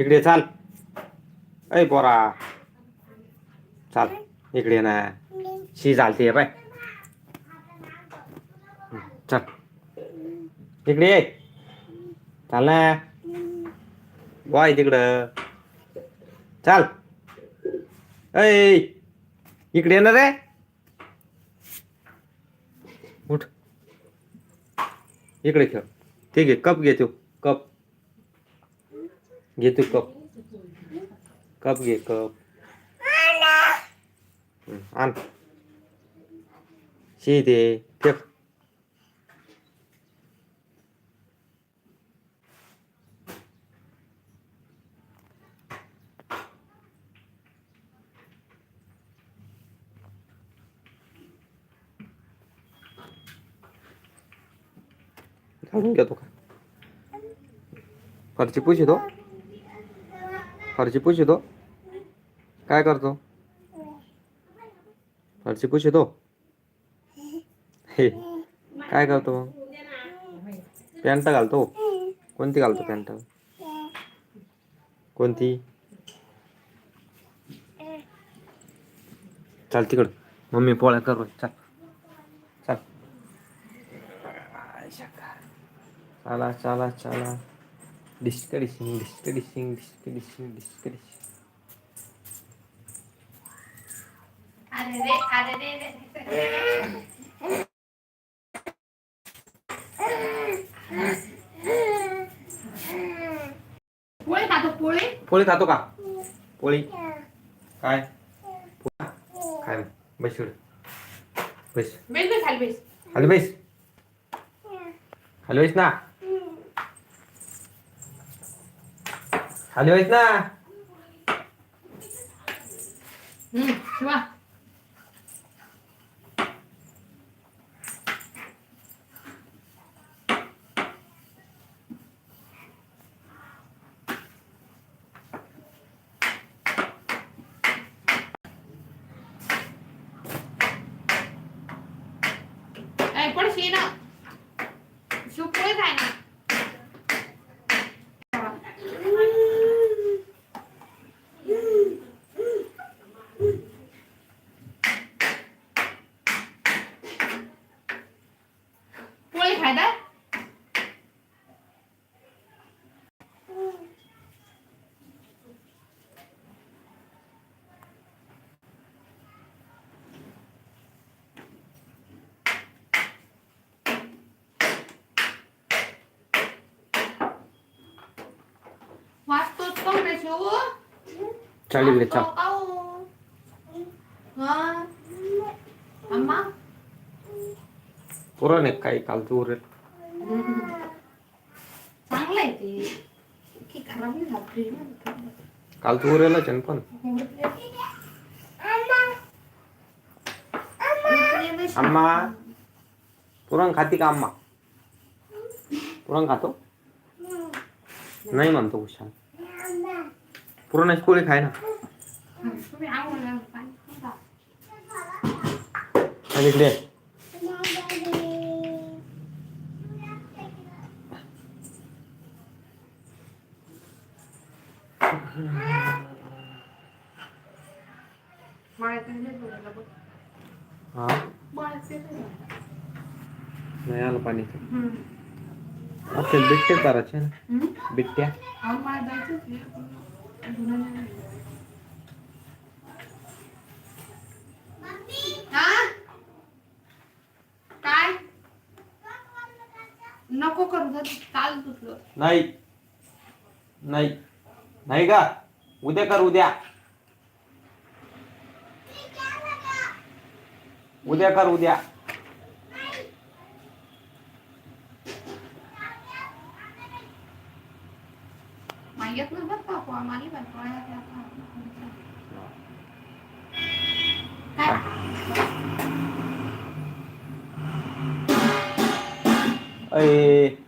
इकडे चाल. ऐ पोरा. चाल इकडे ना. शी चालते बाय. चल. इकडे ये. चाल ना. वाय तिकडं. चाल. ऐ इकडे येणार रे. उठ. इकडे खेळ ठीक आहे कप घे तू. कप. घे तू कप कप घे कप हं, आण शी दे फेक घालून घेतो का फरची पुशितो फरशी पुशितो काय करतो? फरशी पुशितो हे काय करतो? मग पॅन्ट घालतो? कोणती घालतो पॅन्ट? कोणती? चाल तिकड. मम्मी पोळ्या करू रोज, चाल. चाल. चला चला चला. डिस्कडिशिंग डिस्कडिशिंग डिस्कडिशिंग डिस्कडिशिंग अरे रे अरे रे रे पोळी खातो पोळी पोळी खातो का? पोळी काय? पोळी? काय. बस. बेस बेस खाली बेस. खाली बैस. खाली बैस ना. खाली बैस ना. हम्म शिवा ए पडशी ना. शिव पोळी खाय ना पोळी खाय ना वाचतोच का रे शिव चाल इकडे चाल हा अम्मा पुरण एक काही काल तू उरेल चांगलं आहे ते. की खराब नाही झालं फ्रीज काल तू उरेलच आहे ना पण. अम्मा. पुरण खाती का अम्मा? पुरण खातो? नाही म्हणतो हुशार पुरणाची पोळी खाय ना. आणि इकडे ये. मळ्यात नाही बोलायला बघ. हा नाही. आलं पाणी असेल बिट्टे करायचे ना बिट्ट्या काय? नको करू चाल तुझं. नाही. नाही. नाही का? उद्या कर उद्या. उद्या कर उद्या. मागेत ना बरं का पोहा मारली बाई पोळ्या त्या आता. काय? अय